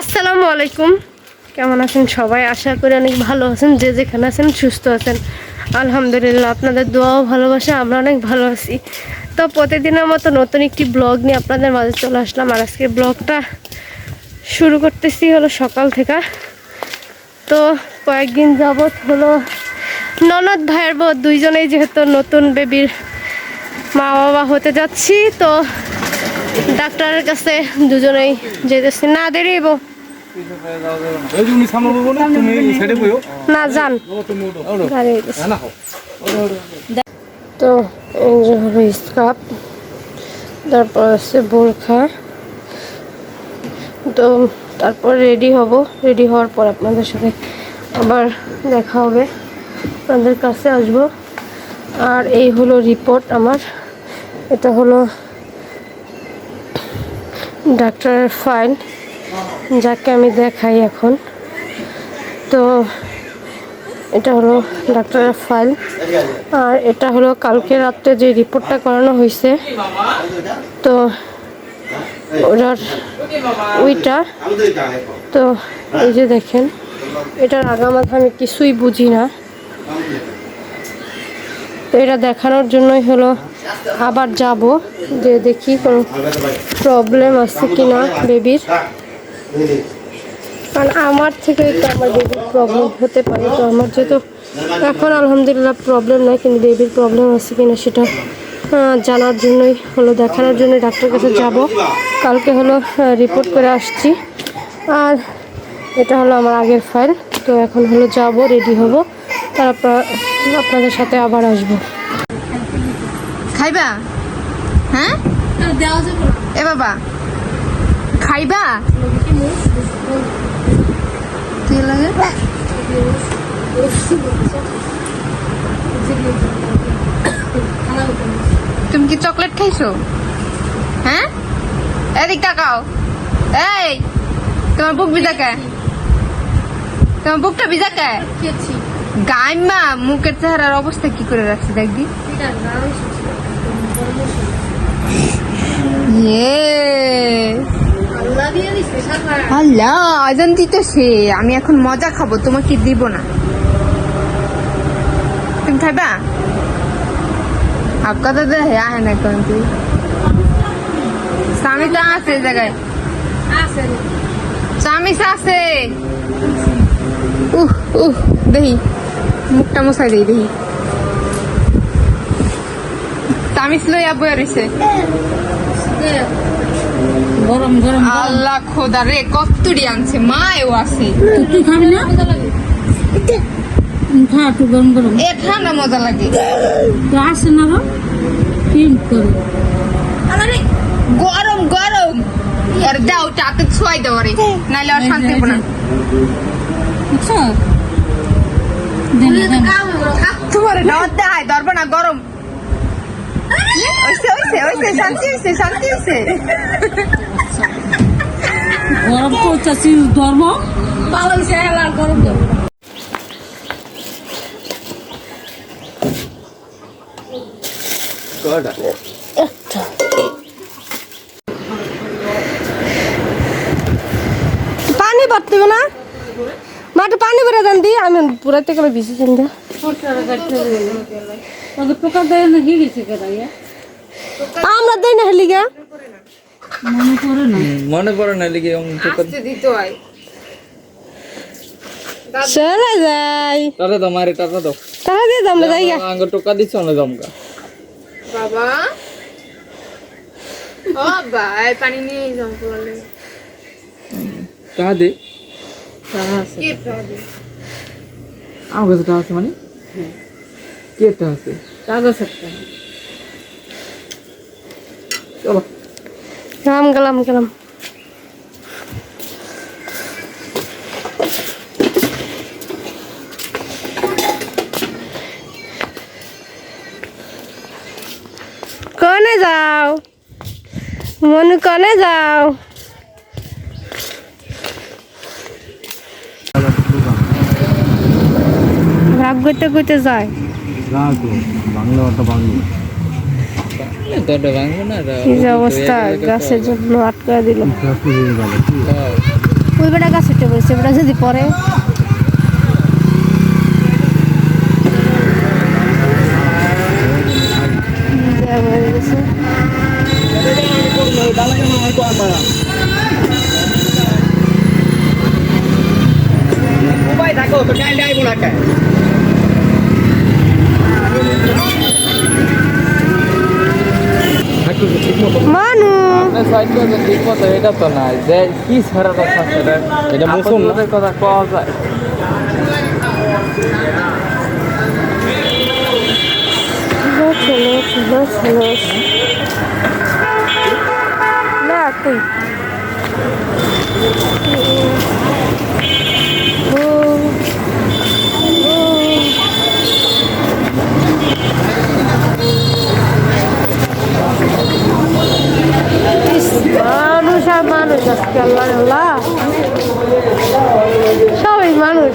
আসসালামু আলাইকুম। কেমন আছেন সবাই? আশা করি অনেক ভালো আছেন। যে যেখানে আছেন সুস্থ আছেন। আলহামদুলিল্লাহ, আপনাদের দোয়াও ভালোবাসা, আমরা অনেক ভালো আছি। তো প্রতিদিনের মতো নতুন একটি ব্লগ নিয়ে আপনাদের মাঝে চলে আসলাম। আর আজকে ব্লগটা শুরু করতেছি হলো সকাল থেকে। তো কয়েকদিন যাবৎ হলো ননদ ভাইয়ের বোধ দুইজনেই যেহেতু নতুন বেবির মা বাবা হতে যাচ্ছি, তো ডাক্তারের কাছে দুজনেই যেতেছি। না দেরিব। না তুমি এই বইও। না যান। তুমি ওঠো গাড়ি যেতেছি। হ্যাঁ তো এই যে হলো স্কাপ। তারপর আছে বোরখা। তো তারপর রেডি হব। রেডি হওয়ার পর আপনাদের সাথে আবার দেখা হবে। আপনাদের কাছে আসব। আর এই হলো রিপোর্ট আমার। এটা হলো ডাক্তারের ফাইল যাকে আমি দেখাই এখন। তো এটা হলো ডাক্তারের ফাইল। আর এটা হলো কালকে রাত্রে যে রিপোর্টটা করানো হয়েছে। তো ওটার ওইটা। তো এই যে দেখেন, এটার আগামাথা আমি কিছুই বুঝি না। তো এটা দেখানোর জন্যই হলো আবার যাব, যে দেখি কোনো প্রবলেম আছে কি না বেবির কারণ আমার থেকে তো আমার বেবির প্রবলেম হতে পারে। তো আমার যেহেতু এখন আলহামদুলিল্লাহ প্রবলেম নাই কিন্তু বেবির প্রবলেম আছে কিনা সেটা জানার জন্যই হলো দেখানোর জন্য ডাক্তারের কাছে যাব। কালকে হলো রিপোর্ট করে আসছি। আর এটা হলো আমার আগের ফাইল তো এখন হলো যাব রেডি হব। তারপর আপনাদের সাথে আবার আসব। খাইবা? হ্যাঁ? এ বাবা খাইবা? তুমি কি চকলেট খাইছো? হ্যাঁ? এদিক তাকাও। এই তোমার বুক ভিজা কে তোমার বুকটা ভিজা কে গাইমা মুখের চেহারার অবস্থা কি করে রাখছে দেখবি? আল্লাহ আজান দিতেছে। আমি এখন মজা খাব তোমাকে দিব না। তুমি খাইবা? আপকা তো হ্যাঁ হ্যাঁ না কোন তুই স্বামীটা আছে এই জায়গায়। স্বামী আছে। উহ উহ দেহি মুখটা মশাই দেই দেহি তামিস লইয়া রইছে। গরম গরম আল্লাহ খোদা রে কত্তুরি আনছে মায়ও আছে। তুই খাবি না? খা একটু গরম গরম। এ ঠান্ডা মজা লাগে। তো আসে না তিন করে। গরম গরম। আর দাও চাতে ছুয়াই দাও রে নাইলে আর শান্তি হবে না। তোমার ধরবো গরম। ওইসে ওইসে ওইসে শান্তি শান্তি করতেছি ধর্ম? ভালো হয়েছে আর গরম ধরবো না। কয়টা পানি ভরতে হবে না। মাঠে পানি ভরে দেন দি আমি পুরাতে গেলে বেশি চিন দে? আমরা দেই না হেলি গা মনে করে না। মনে পড়ে না লিখে আসতে দিতে হয়। চলে যাই। টাটা দাও মারে টাটা দাও। তাহলে দিয়ে দাম যাই গা আঙ্গ টোকা দিচ্ছ না জমকা বাবা। ও এই পানি নিয়ে যাও বলে। টাকা দে। কি প্রবলেম আমার কাছে টাকা আছে মানে? কি আছে? একটা চলো। গেলাম গেলাম গেলাম। কনে যাও মনু কনে যাও। রাগ করতে যায়। বাংলা অর্থ বাংলা। কি যে অবস্থা? গাছের জন্য আটকা দিল। ওই বেটা গাছ উঠে পড়েছে বেটা যদি পরে থাকো তো ডাইল ডাইব না সাইড করে ঠিক মতো এটা তো না যে কি ছাড়া কথা এটা? এটা মুসুম কথা কওয়া যায়? না তুই ও, ও। ইস, মানুষ আর মানুষ আজকে আল্লাহ আল্লাহ সবাই মানুষ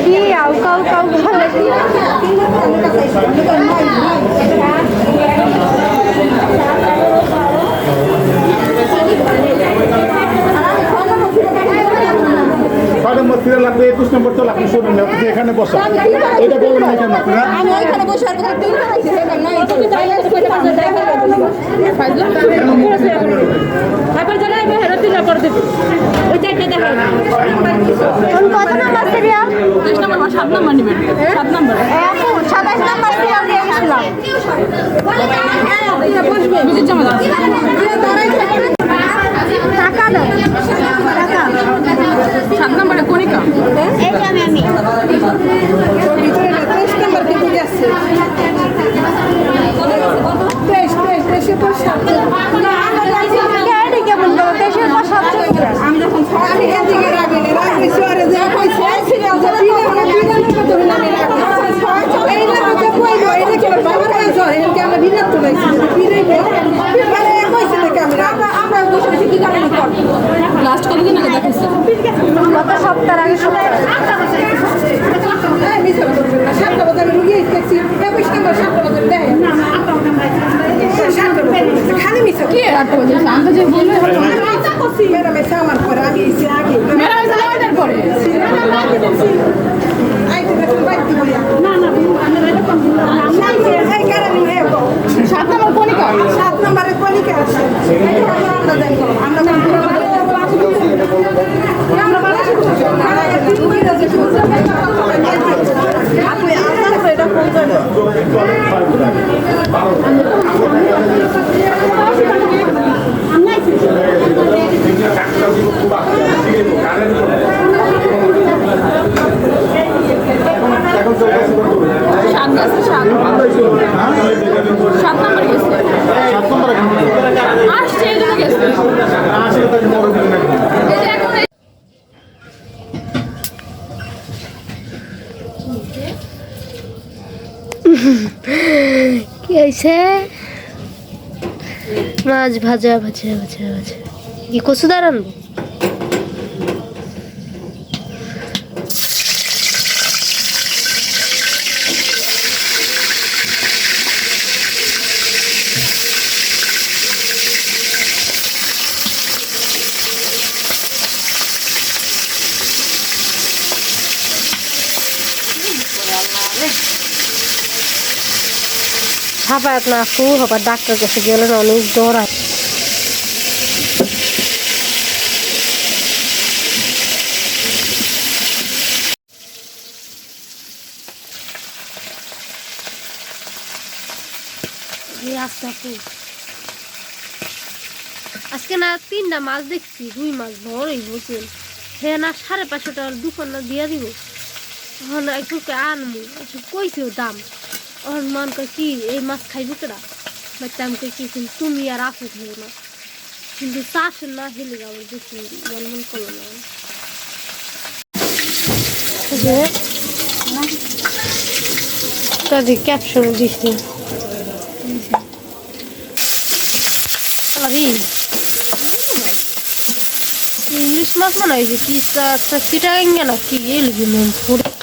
কি আউ কাউ কাউ ভালো ছয় নম্বর ফিরে লাগবে লাগবে শুনুন না, আপনি এখানে বসা এটা বলুন না কেন আপনারা আমি ওইখানে বসে আর কথা নাই দশ নম্বর সাত নম্বর নিবেন সাত নম্বর আপু সাতাশ নাম্বার সিরিয়াল দিয়ে গেছিলাম বুঝে জমা দাও টাকা দাও টাকা সাত নম্বরে কণিকা এই যে আমি আমি ক্যারেটে কেমন দেবো দেশের পর সাতশো আমি যখন আমি এখান থেকে রাখি না রাখি সোয়ারে যা কই ছয় সিরিয়াল যা পিলে মানে পিলে না তো না আমি রাখি এই না তো কইলো এই কি বাবা কাজ হয় এর আমরা বিনা তো লাইছি পিলে মানে কইছে নাকি আমি রাখি আমরা বসে বসে কি কারণে কর লাস্ট কতদিন আগে দেখাইছে সপ্তাহ আগে সপ্তাহ হ্যাঁ মিছে করবেন না সাতটা বাজার রুগী দেখছি একুশ নম্বর সাতটা বাজার দেয় সাতটা বাজার খালি মিছে কি আটটা বাজে আমি যে বললে ম্যাডাম এসে আমার পরে আমি এসে আগে মেরা হয়েছে লাগাইটার পরে আইতে দেখুন বাইক দিব না না আমি রাইটা কম এই কারণে হ্যাঁ সাত নম্বর কণিকা সাত নম্বরে কলিকা আছে আমরা যাই আমরা আমরা বাংলাদেশে আপনি আসার পরে এটা কোন জায়গা সাত গেছে সাত সাত নম্বর গেছে সাত নম্বর এখানে আসছে এই জন্য গেছে আসলে তাকে বড় দিন নাকি এই যে এখন এই- কি হয়েছে মাছ ভাজা ভাজা ভাজা ভাজা। কি কচু দাঁড়ানো? হাঁপায় না আপু হবার ডাক্তার কাছে গেলেন অনেক জ্বর আজকে না তিনটা মাছ দেখছি, রুই মাছ বড়ই বুঝছেন হে না সাড়ে পাঁচশো টাকার দুকান না দিয়ে দিব। তখন একটু আনব, একটু কইছেও দাম। ওর মান কয় কি এই মাছ খাইবো কেডা বাচ্চা আমি কই কি কিন্তু তুমি আর আপু খাইও না কিন্তু চাষের না হেলে যাব বেশি মন মন করল না কাদি ক্যাপশন দিছি আরে ইংলিশ মাছ মনে হয় যে একটা সিটাঙ্গে না কি এলবি নুন পুরো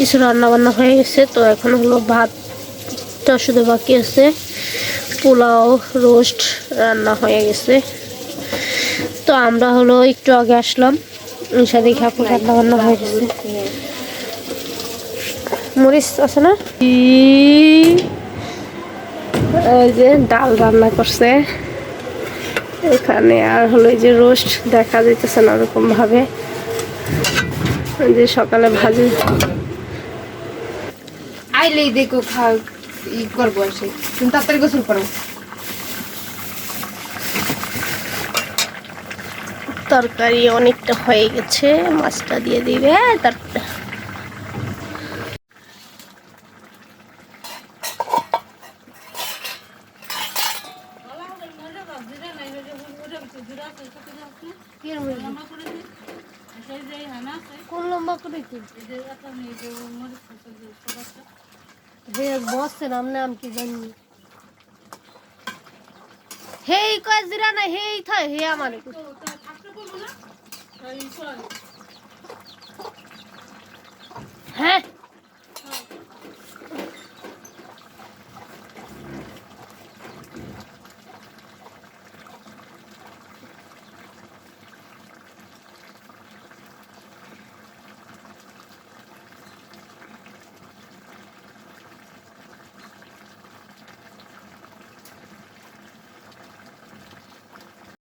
কিছু রান্না বান্না হয়ে গেছে, তো এখন হলো ভাতটা শুধু বাকি আছে। পোলাও, রোস্ট রান্না হয়ে গেছে। তো আমরা হলো একটু আগে আসলাম, ঈশা দেখে আপু রান্না বান্না হয়ে গেছে। মরিচ আছে না? এই যে ডাল রান্না করছে। এখানে আর হলো এই যে রোস্ট দেখা যাইতেছে না ওরকম ভাবে ওই যে সকালে ভাজি আইলেই দেখো খা ই করব এসে তুমি তাড়াতাড়ি গোসল করো। তরকারি অনেকটা হয়ে গেছে মাছটা দিয়ে দিবে তারপরে। কোন লম্বা করে কি? হে বসছে নাম নাম কি জানি। হেই কয় জিরা না, হেই থাই হে আমার হ্যাঁ